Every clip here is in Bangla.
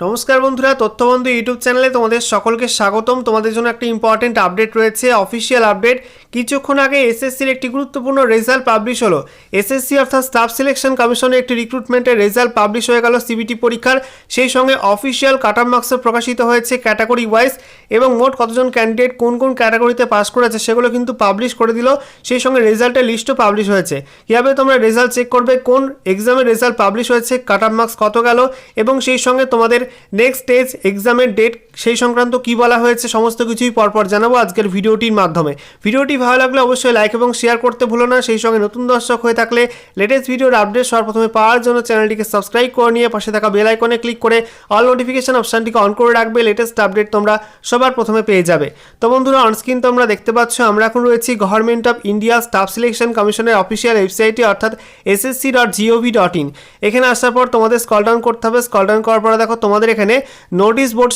নমস্কার বন্ধুরা, তথ্যবন্ধু ইউটিউব চ্যানেলে তোমাদের সকলকে স্বাগতম। তোমাদের জন্য একটা ইম্পর্টেন্ট আপডেট রয়েছে অফিসিয়াল আপডেট কিছুক্ষণ আগে এসএসসির একটি গুরুত্বপূর্ণ রেজাল্ট পাবলিশ হলো। এসএসসি অর্থাৎ স্টাফ সিলেকশন কমিশনের একটি রিক্রুটমেন্টের রেজাল্ট পাবলিশ হয়ে গেল সিবিটি পরীক্ষার। সেই সঙ্গে অফিসিয়াল কাটার মার্কসও প্রকাশিত হয়েছে ক্যাটাগরি ওয়াইজ এবং মোট কতজন ক্যান্ডিডেট কোন কোন ক্যাটাগরিতে পাস করেছে সেগুলো কিন্তু পাবলিশ করে দিল। সেই সঙ্গে রেজাল্টের লিস্টও পাবলিশ হয়েছে। কীভাবে তোমরা রেজাল্ট চেক করবে, কোন এক্সামের রেজাল্ট পাবলিশ হয়েছে কাটার মার্কস কত গেল এবং সেই সঙ্গে তোমাদের নেক্সট স্টেজ এক্সামের ডেট সেই সংক্রান্ত কি বলা হয়েছে, সমস্ত কিছুই পরপর জানাব আজকের ভিডিওটির মাধ্যমে। ভিডিওটি ভালো লাগলে অবশ্যই লাইক এবং শেয়ার করতে ভুলো না। সেই সঙ্গে নতুন দর্শক হয়ে থাকলে লেটেস্ট ভিডিওর আপডেট সর্বপ্রথমে পাওয়ার জন্য চ্যানেলটিকে সাবস্ক্রাইব করে নিয়ে পাশে থাকা বেল আইকনে ক্লিক করে অল নোটিফিকেশন অপশানটিকে অন করে রাখবে। লেটেস্ট আপডেট তোমরা সবার প্রথমে পেয়ে যাবে। তো বন্ধুরা অনস্ক্রিন তোমরা দেখতে পাচ্ছ, আমরা এখন রয়েছি government of India staff selection কমিশনের অফিসিয়াল ওয়েবসাইটে অর্থাৎ SSC dot G O V dot in এখানে আসার পর তোমাদের স্কল ডাউন করতে হবে। স্কল ডাউন করার পরে দেখো তোমাদের এখানে নোটিশ বোর্ড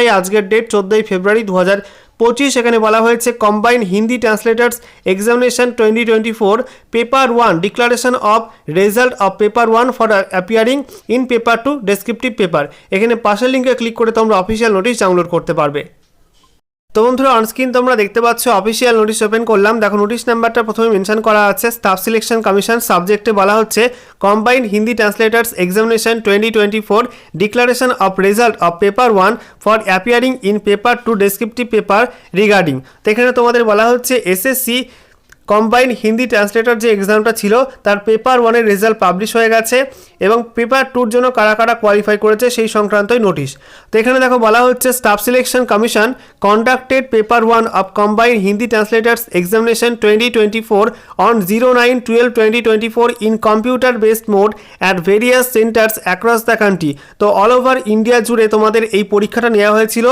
সেকশনটাই আজকের ডেট চোদ্দোই ফেব্রুয়ারি দু হাজার পঁচিশ। এখানে বলা হয়েছে combine Hindi translators examination twenty twenty four paper one declaration of result of paper one for appearing in paper two descriptive paper এখানে পাশের লিঙ্কে ক্লিক করে তোমরা অফিসিয়াল নোটিশ ডাউনলোড করতে পারবে। তো বন্ধুরা অনস্ক্রিন তোমরা দেখতে পাচ্ছ অফিসিয়াল নোটিশ ওপেন করলাম। দেখো নোটিশ নাম্বারটা প্রথমে মেনশন করা আছে। স্টাফ সিলেকশন কমিশন সাবজেক্টে বলা হচ্ছে combined Hindi translators examination twenty twenty four declaration of result of paper one for appearing in paper two descriptive paper regarding তো এখানে তোমাদের বলা হচ্ছে এসএসসি কম্বাইন্ড হিন্দি ট্রান্সলেটর যে এক্সামটা ছিল, তার পেপার ওয়ানের রেজাল্ট পাবলিশ হয়ে গেছে এবং পেপার টুর জন্য কারা কারা কোয়ালিফাই করেছে সেই সংক্রান্তই নোটিশ তো এখানে দেখো বলা হচ্ছে staff selection commission conducted paper one of combined Hindi translators examination twenty twenty four on zero nine twelve twenty twenty four in computer based mode at various centers across the country তো অল ওভার ইন্ডিয়া জুড়ে তোমাদের এই পরীক্ষাটা নেওয়া হয়েছিল।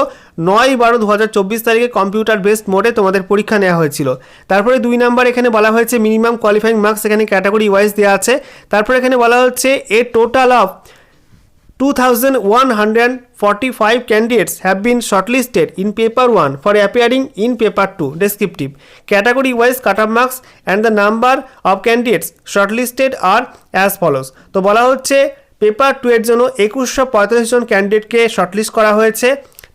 নয় বারো দু হাজার চব্বিশ তারিখে কম্পিউটার বেসড মোডে তোমাদের পরীক্ষা নেওয়া হয়েছিল। তারপরে দুই নাম্বার এখানে বলা হয়েছে মিনিমাম কোয়ালিফাইং মার্কস এখানে ক্যাটাগরি ওয়াইজ দেওয়া আছে। তারপর এখানে বলা হচ্ছে a total of two thousand one hundred forty five candidates have been shortlisted in paper one for appearing in paper two descriptive category wise cut off marks and the number of candidates shortlisted are as follows তো বলা হচ্ছে পেপার টু এর জন্য একুশশো পঁয়তাল্লিশ জন ক্যান্ডিডেটকে শর্টলিস্ট করা হয়েছে।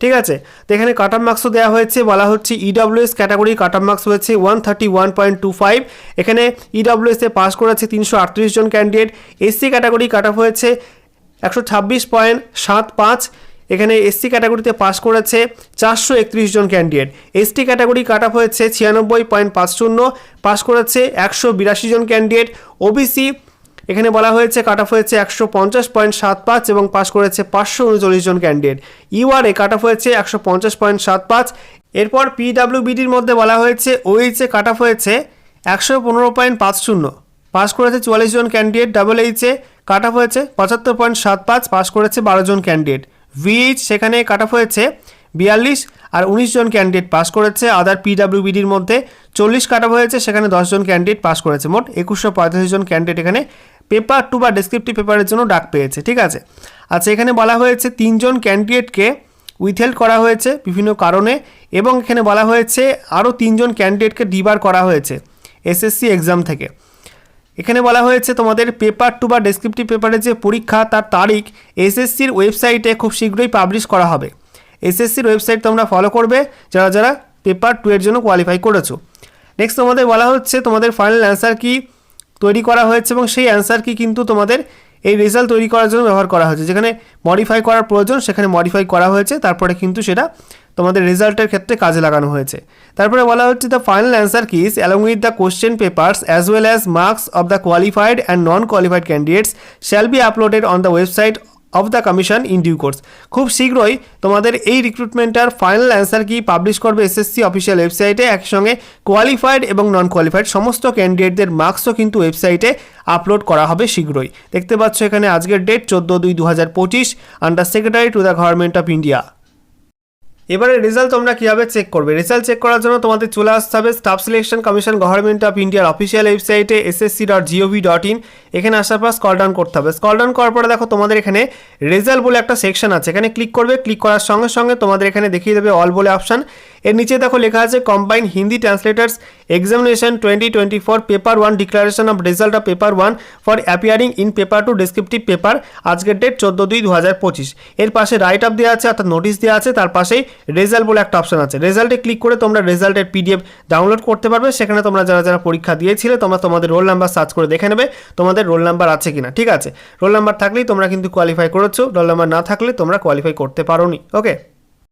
ঠিক আছে? তো এখানে কাট অফ মার্কসও দেওয়া হয়েছে, বলা হচ্ছে EWS category cut off marks হয়েছে one thirty one point two five এখানে ইডব্লিউএসে পাস করেছে তিনশো আটত্রিশ জন candidate SC category cut off হয়েছে একশো ছাব্বিশ পয়েন্ট সাত পাঁচ। এখানে এসসি ক্যাটাগরিতে পাস করেছে চারশো একত্রিশ জন ক্যান্ডিডেট এসটি ক্যাটাগরি কাট হয়েছে ছিয়ানব্বই পয়েন্ট পাঁচ শূন্য। পাস করেছে একশো বিরাশি জন ক্যান্ডিডেট ওবিসি এখানে বলা হয়েছে কাট অফ হয়েছে একশো পঞ্চাশ পয়েন্ট সাত পাঁচ এবং পাস করেছে পাঁচশো উনচল্লিশ জন ক্যান্ডিডেট। ইউআরএ কাট অফ হয়েছে একশো পঞ্চাশ পয়েন্ট সাত পাঁচ। এরপর পিডাব্লিউবিডির মধ্যে বলা হয়েছে ওইচে কাট অফ হয়েছে একশো পনেরো পয়েন্ট পাঁচ শূন্য। পাস করেছে চুয়াল্লিশ জন ক্যান্ডিডেট। ডাবল এইচে কাট অফ হয়েছে পঁচাত্তর পয়েন্ট সাত পাঁচ, পাস করেছে বারো জন ক্যান্ডিডেট। ভিএইচ সেখানে কাট অফ হয়েছে বিয়াল্লিশ আর উনিশ জন ক্যান্ডিডেট পাস করেছে। আদার পিডাব্লিউবিডির মধ্যে চল্লিশ কাট হয়েছে, সেখানে দশজন ক্যান্ডিডেট পাস করেছে। মোট একুশশো পঁয়তাল্লিশ জন ক্যান্ডিডেট এখানে পেপার টু বা ডেসক্রিপটিভ পেপারের জন্য ডাক পেয়েছে, ঠিক আছে? আচ্ছা এখানে বলা হয়েছে তিনজন ক্যান্ডিডেটকে উইথহেল্ড করা হয়েছে বিভিন্ন কারণে এবং এখানে বলা হয়েছে আরও তিনজন ক্যান্ডিডেটকে ডিবার করা হয়েছে এসএসসি এক্সাম থেকে। এখানে বলা হয়েছে তোমাদের পেপার টু বা ডেসক্রিপটিভ পেপারের যে পরীক্ষা, তার তারিখ এসএসসির ওয়েবসাইটে খুব শীঘ্রই পাবলিশ করা হবে। এসএসসির ওয়েবসাইট তোমরা ফলো করবে, যারা যারা পেপার টু এর জন্য কোয়ালিফাই করেছ। নেক্সট তোমাদের বলা হচ্ছে তোমাদের ফাইনাল অ্যান্সার কি তৈরি করা হয়েছে এবং সেই অ্যান্সার কি কিন্তু তোমাদের এই রেজাল্ট তৈরি করার জন্য ব্যবহার করা হয়েছে। যেখানে মডিফাই করার প্রয়োজন, সেখানে মডিফাই করা হয়েছে, তারপরে কিন্তু সেটা তোমাদের রেজাল্টের ক্ষেত্রে কাজে লাগানো হয়েছে। তারপরে বলা হচ্ছে the final answer keys along with the question papers as well as marks of the qualified and non qualified candidates shall be uploaded on the website of the commission in due course খুব শীঘ্রই তোমাদের এই রিক্রুটমেন্টের ফাইনাল অ্যান্সার কি পাবলিশ করবে এসএসসি অফিসিয়াল ওয়েবসাইটে একসঙ্গে কোয়ালিফাইড এবং নন কোয়ালিফাইড সমস্ত ক্যান্ডিডেটদের মার্কসও কিন্তু ওয়েবসাইটে আপলোড করা হবে শীঘ্রই। দেখতে পাচ্ছ এখানে আজকের ডেট চোদ্দ দুই দু হাজার পঁচিশ under secretary to the government of India এবারে রেজাল্ট তোমরা কীভাবে চেক করবে? রেজাল্ট চেক করার জন্য তোমাদের চলে আসতে হবে staff selection commission government of ইন্ডিয়ার অফিসিয়াল ওয়েবসাইটে SSC dot G O V dot in এখানে আসার পর স্কল ডাউন করতে হবে। স্কল ডাউন করার পরে দেখো তোমাদের এখানে রেজাল্ট বলে একটা সেকশন আছে। এখানে ক্লিক করবে ক্লিক করার সঙ্গে সঙ্গে তোমাদের এখানে দেখিয়ে দেবে অল বলে অপশান এর নিচে দেখো লেখা আছে combine Hindi translators examination twenty twenty four paper one declaration of result of paper one for appearing in paper two descriptive paper আজকের ডেট চোদ্দ দুই দু হাজার পঁচিশ। এর পাশে রাইট আপ দেওয়া আছে, অর্থাৎ নোটিশ দেওয়া আছে, তার পাশেই রেজাল্ট বলে একটা অপশন আছে। রেজাল্টে ক্লিক করে তোমরা রেজাল্টের পিডিএফ ডাউনলোড করতে পারবে। সেখানে তোমরা যারা যারা পরীক্ষা দিয়েছিলে, তোমরা তোমাদের রোল নাম্বার সার্চ করে দেখে নেবে, তোমাদের রোল নাম্বার আছে কিনা। ঠিক আছে? রোল নাম্বার থাকলেই তোমরা কিন্তু কোয়ালিফাই করেছ। রোল নাম্বার না থাকলে তোমরা কোয়ালিফাই করতে পারোনি। ওকে